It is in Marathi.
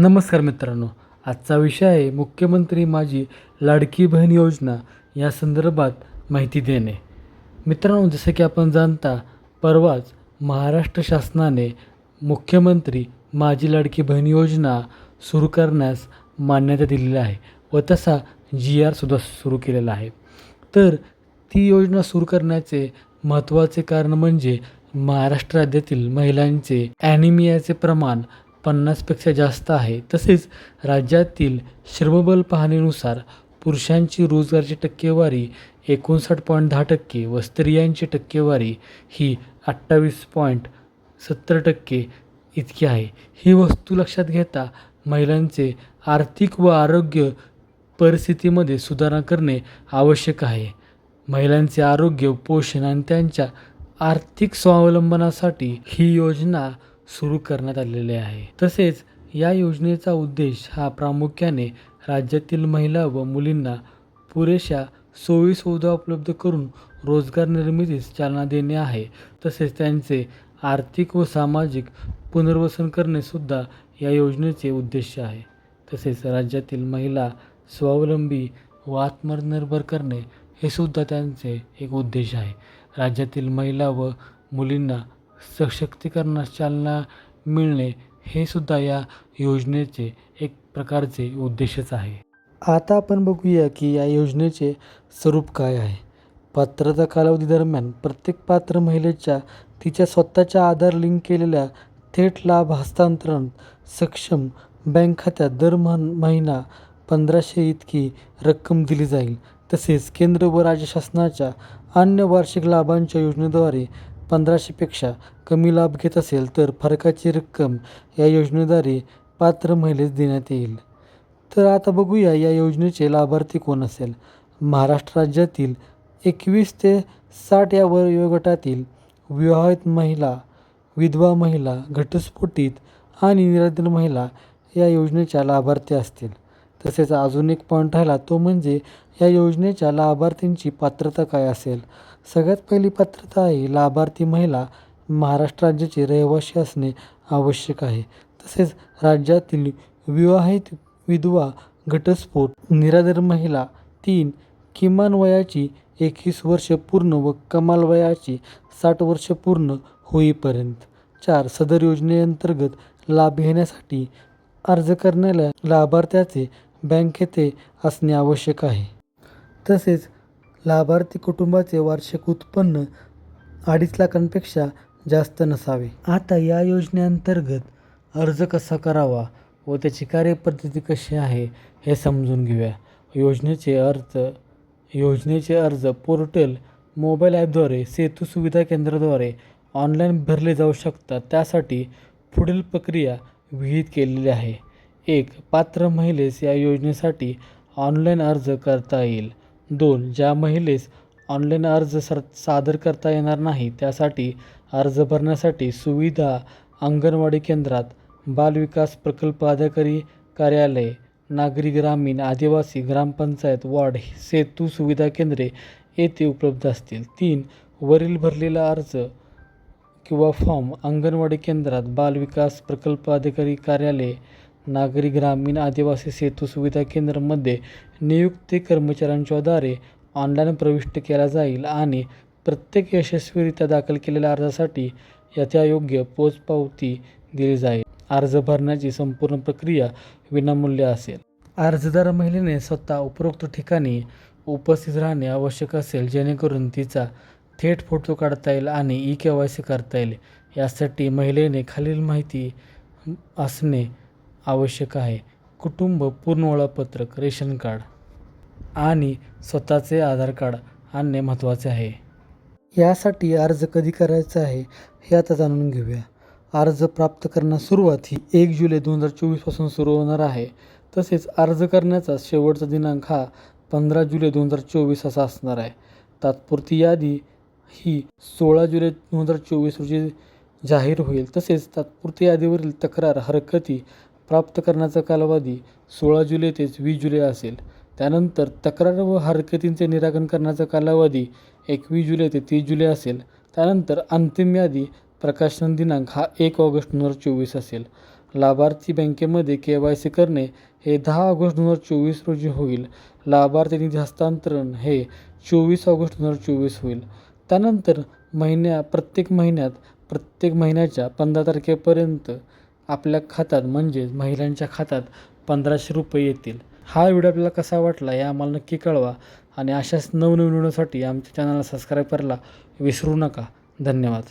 नमस्कार मित्रांनो आजचा विषय आहे मुख्यमंत्री माझी लाडकी बहीण योजना या संदर्भात माहिती देणे. मित्रांनो जसं की आपण जाणता परवाच महाराष्ट्र शासनाने मुख्यमंत्री माझी लाडकी बहीण योजना सुरू करण्यास मान्यता दिलेली आहे व तसा जी आरसुद्धा सुरू केलेला आहे. तर ती योजना सुरू करण्याचे महत्त्वाचे कारण म्हणजे महाराष्ट्र राज्यातील महिलांचे ॲनिमियाचे प्रमाण पन्नासपेक्षा जास्त आहे. तसेच राज्यातील श्रमबल पाहणीनुसार पुरुषांची रोजगारची टक्केवारी एकोणसाठ पॉईंट दहा टक्के व स्त्रियांची टक्केवारी ही अठ्ठावीस पॉईंट सत्तर टक्के इतकी आहे. ही वस्तू लक्षात घेता महिलांचे आर्थिक व आरोग्य परिस्थितीमध्ये सुधारणा करणे आवश्यक आहे. महिलांचे आरोग्य पोषण आणि त्यांच्या आर्थिक स्वावलंबनासाठी ही योजना सुरू करण्यात आलेले आहे. तसेच या योजनेचा उद्देश हा प्रामुख्याने राज्यातील महिला व मुलींना पुरेशा सोयीसुविधा उपलब्ध करून रोजगार निर्मितीस चालना देणे आहे. तसेच त्यांचे आर्थिक व सामाजिक पुनर्वसन करणेसुद्धा या योजनेचे उद्देश आहे. तसेच राज्यातील महिला स्वावलंबी व आत्मनिर्भर करणे हे सुद्धा त्यांचे एक उद्देश आहे. राज्यातील महिला व मुलींना सशक्तीकरणास चालना मिळणे हे सुद्धा या योजनेचे एक प्रकारचे उद्देशच आहे. आता आपण बघूया की या योजनेचे स्वरूप काय आहे. पात्रता कालावधी दरम्यान प्रत्येक पात्र महिलेच्या तिच्या स्वतःच्या आधार लिंक केलेल्या थेट लाभ हस्तांतरण सक्षम बँक खात्यात दर मह महिना पंधराशे इतकी रक्कम दिली जाईल. तसेच केंद्र व राज्य शासनाच्या अन्य वार्षिक लाभांच्या योजनेद्वारे पंधराशेपेक्षा कमी लाभ घेत असेल तर फरकाची रक्कम या योजनेद्वारे पात्र महिलेस देण्यात येईल. तर आता बघूया या योजनेचे लाभार्थी कोण असेल? महाराष्ट्र राज्यातील एकवीस ते साठ या वयोगटातील विवाहित महिला विधवा महिला घटस्फोटित आणि निराधार महिला या योजनेच्या लाभार्थी असतील. तसेच अजून एक पॉईंट राहिला तो म्हणजे या योजनेच्या लाभार्थींची पात्रता काय असेल? सगळ्यात पहिली पात्रता आहे लाभार्थी महिला महाराष्ट्र राज्याचे रहिवासी असणे आवश्यक आहे. तसेच राज्यातील विवाहित विधवा घटस्फोट निराधार महिला तीन किमान वयाची एकवीस वर्ष पूर्ण व कमाल वयाची साठ वर्ष पूर्ण होईपर्यंत. चार सदर योजनेअंतर्गत लाभ घेण्यासाठी अर्ज करणाऱ्या लाभार्थ्याचे बँक खाते असणे आवश्यक आहे. तसेच लाभार्थी कुटुंबाचे वार्षिक उत्पन्न अडीच लाखांपेक्षा जास्त नसावे. आता या योजनेअंतर्गत अर्ज कसा करावा व त्याची कार्यपद्धती कशी आहे हे समजून घेऊया. योजनेचे अर्ज योजनेचे अर्ज पोर्टल मोबाईल ॲपद्वारे सेतू सुविधा केंद्राद्वारे ऑनलाईन भरले जाऊ शकतात. त्यासाठी पुढील प्रक्रिया विहित केलेली आहे. एक पात्र महिलेस या योजनेसाठी ऑनलाईन अर्ज करता येईल. दोन ज्या महिलेस ऑनलाईन अर्ज सर सादर करता येणार नाही त्यासाठी अर्ज भरण्यासाठी सुविधा अंगणवाडी केंद्रात बालविकास प्रकल्प अधिकारी कार्यालय नागरी ग्रामीण आदिवासी ग्रामपंचायत वार्ड सेतू सुविधा केंद्रे येथे उपलब्ध असतील. तीन वरील भरलेला अर्ज किंवा फॉर्म अंगणवाडी केंद्रात बालविकास प्रकल्प अधिकारी कार्यालय नागरी ग्रामीण आदिवासी सेतू सुविधा केंद्रामध्ये नियुक्ती कर्मचाऱ्यांच्याद्वारे ऑनलाईन प्रविष्ट केला जाईल आणि प्रत्येक यशस्वीरित्या दाखल केलेल्या अर्जासाठी यथायोग्य पोचपावती दिली जाईल. अर्ज भरण्याची संपूर्ण प्रक्रिया विनामूल्य असेल. अर्जदार महिलेने स्वतः उपरोक्त ठिकाणी उपस्थित राहणे आवश्यक असेल जेणेकरून तिचा थेट फोटो काढता येईल आणि ई के वाय सी करता येईल. यासाठी महिलेने खालील माहिती असणे आवश्यक आहे. कुटुंब पूर्ण ओळखपत्रक रेशन कार्ड आणि स्वतःचे आधार कार्ड आणणे महत्त्वाचे आहे. यासाठी अर्ज कधी करायचा आहे हे आता जाणून घेऊया. अर्ज प्राप्त करण्यास सुरुवात ही एक जुलै दोन हजार चोवीसपासून सुरू होणार आहे. तसेच अर्ज करण्याचा शेवटचा दिनांक हा पंधरा जुलै दोन हजार चोवीस असा असणार आहे. तात्पुरती यादी ही सोळा जुलै दोन हजार चोवीस रोजी जाहीर होईल. तसेच तात्पुरती यादीवरील तक्रार हरकती प्राप्त करण्याचा कालावधी सोळा जुलै तेच वीस जुलै असेल. त्यानंतर तक्रार व हरकतींचे निराकरण करण्याचा कालावधी एकवीस जुलै ते तीस जुलै असेल. त्यानंतर अंतिम यादी प्रकाशन दिनांक हा एक ऑगस्ट दोन हजार चोवीस असेल. लाभार्थी बँकेमध्ये के वाय सी करणे हे दहा ऑगस्ट दोन हजार चोवीस रोजी होईल. लाभार्थी निधी हस्तांतरण हे चोवीस ऑगस्ट दोन हजार चोवीस होईल. त्यानंतर महिन्या प्रत्येक महिन्यात प्रत्येक महिन्याच्या पंधरा तारखेपर्यंत आपल्या खात्यात म्हणजेच महिलांच्या खात्यात पंधराशे रुपये येतील. हा व्हिडिओ आपल्याला कसा वाटला हे आम्हाला नक्की कळवा आणि अशाच नवनवीन व्हिडिओसाठी आमच्या चॅनलला सबस्क्राईब करायला विसरू नका. धन्यवाद.